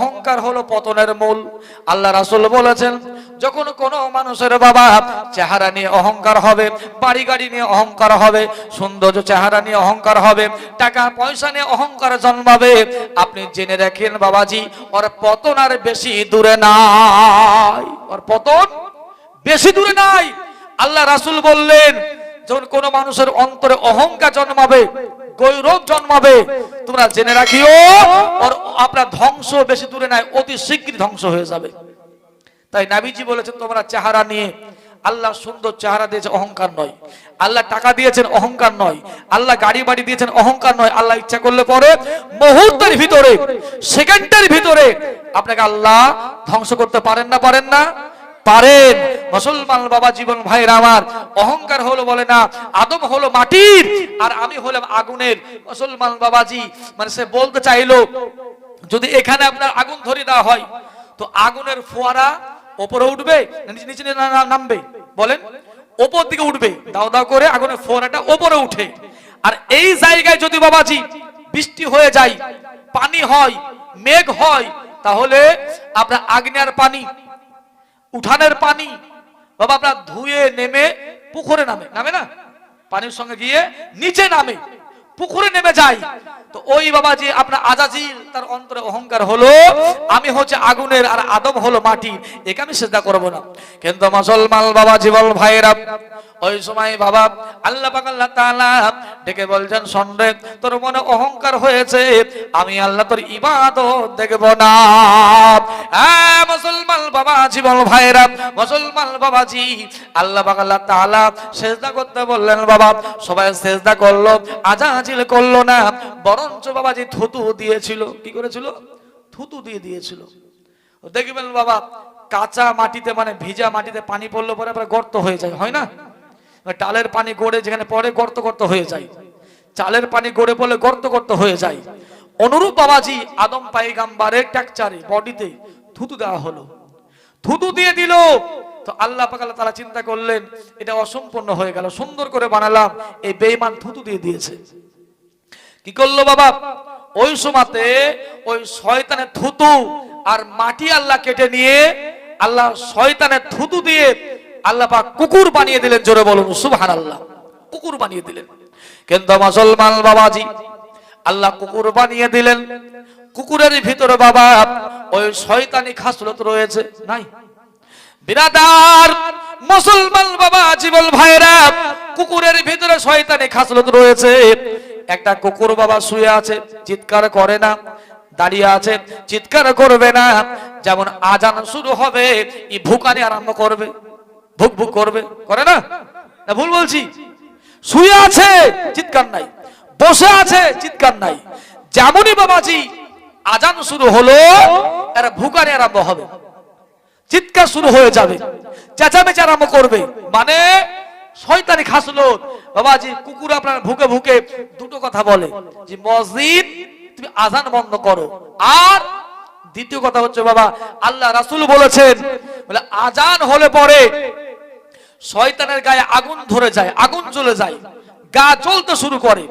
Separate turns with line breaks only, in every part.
অহংকার হলো পতনের মূল। আল্লাহ রাসূল বলেছেন, যখন কোনো মানুষের বাবা চেহারা নিয়ে অহংকার হবে বাড়ি গাড়ি নিয়ে অহংকার হবে, সৌন্দর্য চেহারা নিয়ে অহংকার হবে, টাকা পয়সা নিয়ে অহংকার জন্মাবে, আপনি জেনে রাখেন বাবাজি, ওর পতন আর বেশি দূরে নাই। ওর পতন বেশি দূরে নাই। আল্লাহ রাসুল বললেন, যখন কোন মানুষের অন্তরে অহংকার জন্মাবে গৌরব জন্মাবে। তোমরা জেনে রাখিও আপনার ধ্বংস বেশি দূরে নাই, অতি শীঘ্রই ধ্বংস হয়ে যাবে। তাই নাবিজি বলেছেন, তোমরা চেহারা নিয়ে, আল্লাহ সুন্দর চেহারা দিয়েছে অহংকার নয়। আল্লাহ টাকা দিয়েছেন, অহংকার নয়। আল্লাহ গাড়ি বাড়ি দিয়েছেন, অহংকার নয়। আল্লাহ ইচ্ছা করলে পরে মুহূর্তের ভিতরে, সেকেন্ডের ভিতরে, আপনাকে আল্লাহ ধ্বংস করতে পারেন না পারেন না। পারেন। মুসলমান বাবা জীবন ভাইরা আমার, অহংকার হলো বলে না, আদম হলো মাটির, আর আমি হলাম আগুনের। মুসলমান বাবাজি মানে সে বলতে চাইলো, যদি এখানে আপনার আগুন ধরে দেওয়া হয়, তো আগুনের ফোয়ারা ওপরে উঠবে নিচে নামবে? বলেন, ওপর দিকে উঠবে। দাও দাও করে আগুনের ফোয়ারাটা ওপরে উঠে। আর এই জায়গায় যদি বাবাজি বৃষ্টি হয়ে যায়, পানি হয়, মেঘ হয়, তাহলে আপনার আগ্নেয়ার পানি উঠানের পানি। বাবা, আপনার ধুয়ে নেমে পুকুরে নামে। নামে না? পানির সঙ্গে গিয়ে নিচে নামে। পুকুরে নেমে যায় তো ওই বাবা যে আপনার আজাজিল তার অন্তরে অহংকার হলো, আমি হচ্ছে আগুনের আর আদম হলো মাটি একে আমি চেষ্টা করব না। কিন্তু মুসলমান বাবা জীবন ভাইয়েরা, ওই সময় বাবা আল্লাহ পাক আল্লাহ তাআলা ডেকে বলছেন সন্দেহ তোর মনে অহংকার হয়েছে, আমি আল্লাহ তোর ইবাদত দেখব না। হ্যাঁ মুসলমান বাবা জীবন ভাইয়েরা, মুসলমান বাবাজি আল্লাহ পাক আল্লাহ তাআলা সেজদা করতে বললেন, বাবা, সবাই সেজদা করল আজাজিল করল না। বরঞ্চ বাবাজি থুতু দিয়েছিল। কি করেছিল? থুতু দিয়ে দিয়েছিল। দেখবেন বাবা, কাঁচা মাটিতে মানে ভিজা মাটিতে পানি পড়লে পরে আবার গর্ত হয়ে যায়, হয় না? টালের পানি গড়ে যেখানে পড়ে গর্ত গর্ত হয়ে যায়। চালের পানি গড়ে পড়লে গর্ত গর্ত হয়ে যায়। অনুরূপ বাবাজি আদম পাইগাম্বারের ট্যাকচারে বডিতে থুতু দেওয়া হলো। থুতু দিয়ে দিল। তো আল্লাহ পাকাল্লা তারা চিন্তা করলেন, এটা অসম্পূর্ণ হয়ে গেল। সুন্দর করে বানালাম। এই বেঈমান থুতু দিয়ে দিয়েছে। কি করল বাবা? ওই সময়তে ওই শয়তানের থুতু আর মাটি আল্লাহ কেটে নিয়ে আল্লাহ শয়তানের থুতু দিয়ে আল্লাহ পাক কুকুর বানিয়ে দিলেন, জোরে বলুন সুবহান আল্লাহ কুকুর বানিয়ে দিলেন। কিন্তু মুসলমান বাবাজি, আল্লাহ কুকুর বানিয়ে দিলেন। কুকুরের ভিতরে বাবা, ওই শয়তানি খাসলত রয়েছে, নাই। বিরাদার মুসলমান বাবা, জীবন ভাইরা, কুকুরের ভিতরে শয়তানি খাসলত রয়েছে। একটা কুকুর বাবা শুয়ে আছে, চিৎকার করে না, দাঁড়িয়ে আছে, চিৎকার করবে না। যেমন আজান শুরু হবে ই ভুকানি আরম্ভ করবে, ভুক ভুক করবে। করে না? না, ভুল বলছি। শুয়ে আছে, চিৎকার নাই। বসে আছে, চিৎকার নাই। যেমনই বাবাজি, আজান শুরু হলো, এরা ভুকানি আরম্ভ হবে। চিৎকার শুরু হয়ে যাবে। চেঁচামেচি আরম্ভ করবে। মানে শয়তানি খাসলো বাবাজি কুকুর আপনার ভুকে ভুকে দুটো কথা বলে। যে মসজিদ তুমি আজান বন্ধ করো। আর দ্বিতীয় কথা হচ্ছে বাবা আল্লাহ রাসূল বলেছেন বলে আজান হলে পরে শয়তানের গায়ে আগুন ধরে যায় আগুন চলে যায় গা জ্বলতে শুরু করে।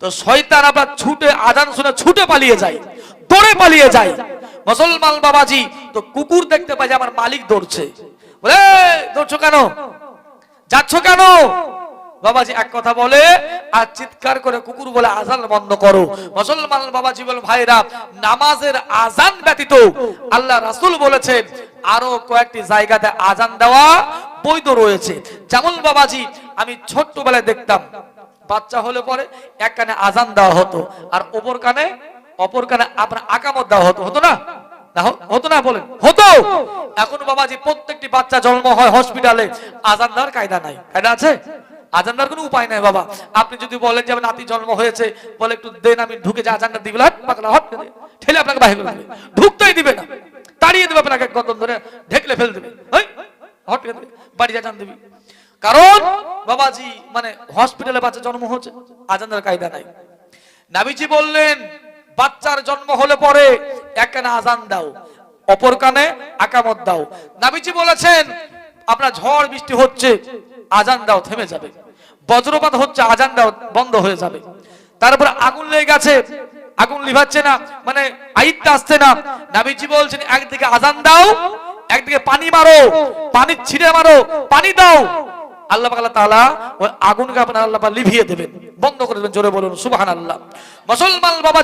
তো শয়তান আবার ছুটে আজান শুনে ছুটে পালিয়ে যায় দৌড়ে পালিয়ে যায়। মুসলমান বাবাজি তো কুকুর দেখতে পাই যে আমার মালিক দৌড়ছে। বলে "এই, দৌড়ছো কেন? যাচ্ছ কেন? বাবাজি এক কথা বলে, আর চিৎকার করে কুকুর বলে আজান বন্ধ করো। মুসলমান বাবাজি বল, ভাইরা, নামাজের আজান ব্যতীত আল্লাহ রাসূল বলেছেন, আরও কয়েকটি জায়গাতে আজান দেওয়া বৈধ রয়েছে। যেমন বাবাজি, আমি ছোট্টবেলায় দেখতাম, বাচ্চা হলে পরে এক কানে আজান দেওয়া হতো, আর ওপর কানে, অপর কানে আপনার আকামত দেওয়া হতো হতো না? হতো না বলেন। হতো! এখন বাবাজি, প্রত্যেকটি বাচ্চা জন্ম হয় হসপিটালে। আজান দেওয়ার কায়দা নাই। কায়দা আছে? আজান দেওয়ার কোনো উপায় নাই বাবা। আপনি যদি বলেন যে নাতি জন্ম হয়েছে, বলে একটু দেন, আমি ঢুকে আজানটা পাকলা হট ঠেলে আপনাকে বাহির ঢুকতেই দিবে না। তাড়িয়ে দেবে আপনাকে ধরে, ঢেকলে ফেল দেবে। হট করে বাড়ি আজান দিবি। কারণ বাবাজি মানে হসপিটালে বাচ্চা জন্ম হচ্ছে আজান দেওয়ার কায়দা নাই। নাবিজি বললেন, বাচ্চার জন্ম হলে পরে এক আজান দাও, অপর কানে আকামত দাও। নাবিজি বলেছেন, আপনার ঝড় বৃষ্টি হচ্ছে, আজান দাও, থেমে যাবে। বজ্রপাত হচ্ছে, আজান দাও, বন্ধ হয়ে যাবে। তারপর আগুন লেগে গেছে, আগুন লিভাচ্ছে না মানে আইতটা আসছে না। নাবিজি বলছেন, একদিকে আজান দাও, একদিকে পানি মারো পানি ছিঁড়ে মারো, পানি দাও। আল্লাহ আল্লাহ আগুনকে আল্লাহ লিভিয়ে দেবেন, বন্ধ করে জোরে বলুন, সুবহানাল্লাহ। মুসলমান বাবা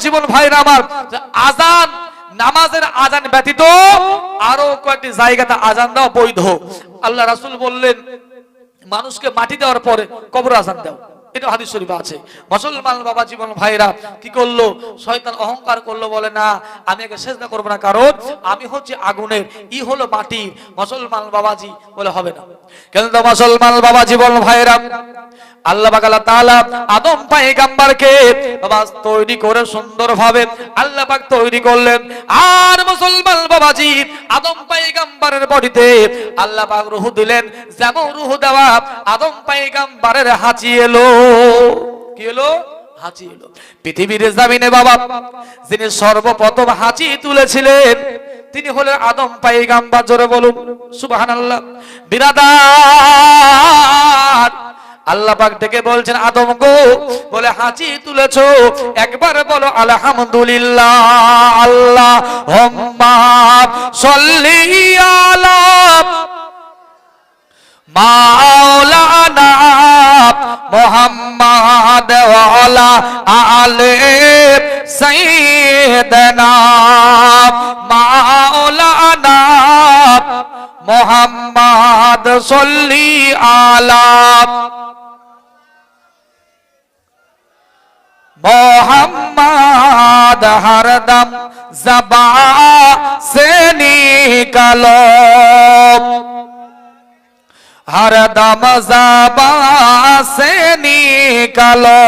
আমার আজান নামাজের আজান ব্যতীত আরও কয়েকটি জায়গাতে আজান দেওয়া বৈধ। আল্লাহ রাসুল বললেন, মানুষকে মাটি দেওয়ার পরে কবর আজান দাও। এটা হাদিস শরীফে আছে। মুসলমান বাবা জীবন ভাইরা কি করল? শয়তান অহংকার করল, বলে, না, আমি একে সেজদা করব না, কারণ আমি হচ্ছে আগুনের, ই হলো মাটি মুসলমান বাবাজি বলে, হবে না। কিন্তু মুসলমান বাবা জীবন ভাইরা, আল্লাহ পাক আল্লাহ তাআলা আদম পয়গম্বরকে বাবা তৈরি করে সুন্দরভাবে আল্লাহ পাক তৈরি করলেন। আর মুসলমান বাবাজি আদম পয়গম্বরের বডিতে আল্লাহ পাক রূহ দিলেন। যেমন রূহ দেওয়া আদম পয়গম্বরের হাঁচি এলো। যিনি সর্বপ্রথম হাঁচি তুলেছিলেন, তিনি হলেন আদম পাইগাম্বার, জোরে বলুন, সুবহানাল্লাহ। বিরাদার। আল্লাহ পাক বলছেন, আদম গো, বলে, হাঁচি তুলেছো, একবার বলো, আলহামদুলিল্লাহ, আল্লাহ হম্মা সল্লি আলা মাওলানা মোহাম্মদ ওয়ালা আলে সাইয়্যিদনা মাওলানা মোহাম্মদ সল্লি আলা মোহাম্মদ হরদম জবা সে নিকালো হরদম জবা সে নিকালো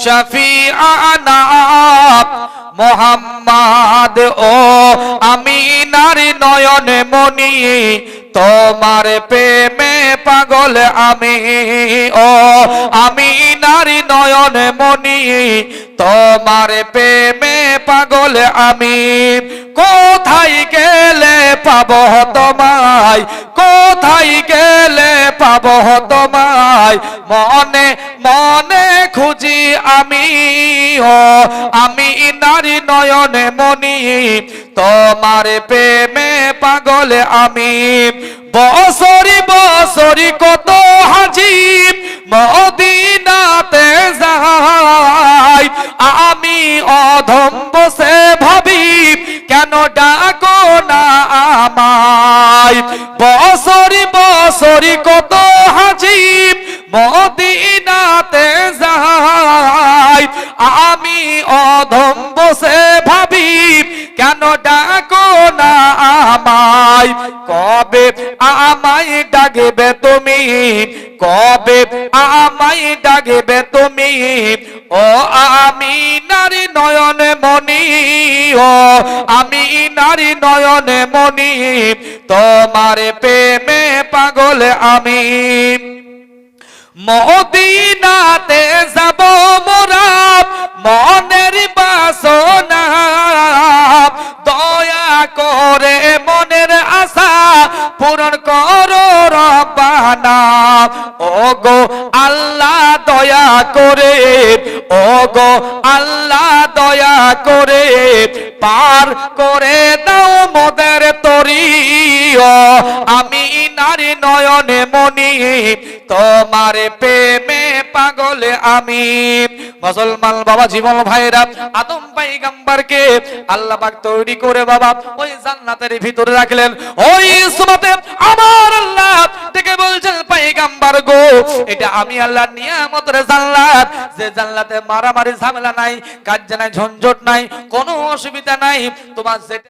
শফি মোহাম্মদ ও আমি নারী নয়ন মনি তোমার প্রেমে পাগল আমি ও আমি নারী নয়ন মনি তোমার প্রেমে পাগল আমি কোথায় গেলে পাব তোমায় কোথায় গেলে পাব তোমায় মনে মনে খুঁজি আমি ও আমি নারী নয়নে মনি তোমার প্রেমে পাগল আমি। বসরি বসরি কত হাজি মদিনাতে যাই। আমি অধম বসে ভাবি, কেন ডাকো না আমায়। বসরি বসরি কত হাজি মদিনাতে যাই। আমি অধম বসে ভাবি, কেন ডাকো না আমায়, কবে আমায় ডাকবে তুমি? কবে আমায় ডাকবে তুমি? ও আমি নারী নয়ন মনি ও আমি নারী নয়ন মনি তোমার প্রেমে পাগল আমি। মদিনাতে ও গো আল্লাহ দয়া করে পার করে দাও মোদের তরি আমি নারী নয়নে মনি, তোমার প্রেমে পাগল আমি। মুসলমান বাবা, জীবন ভাইরা, আদম পাইগাম্বারকে আল্লাহ পাক তৈরি করে বাবা, ওই জান্নাতের ভিতরে রাখলেন। ওই সুমাতে আমার আল্লাহ থেকে বলছেন পাইগাম্বার গো, এটা আমি আল্লাহ নিয়ামতের জান্নাত। যে জান্নাতে মারামারি, ঝামেলা নাই কাজ নাই ঝঞ্ঝট নাই কোনো অসুবিধা নাই। তোমার যেটা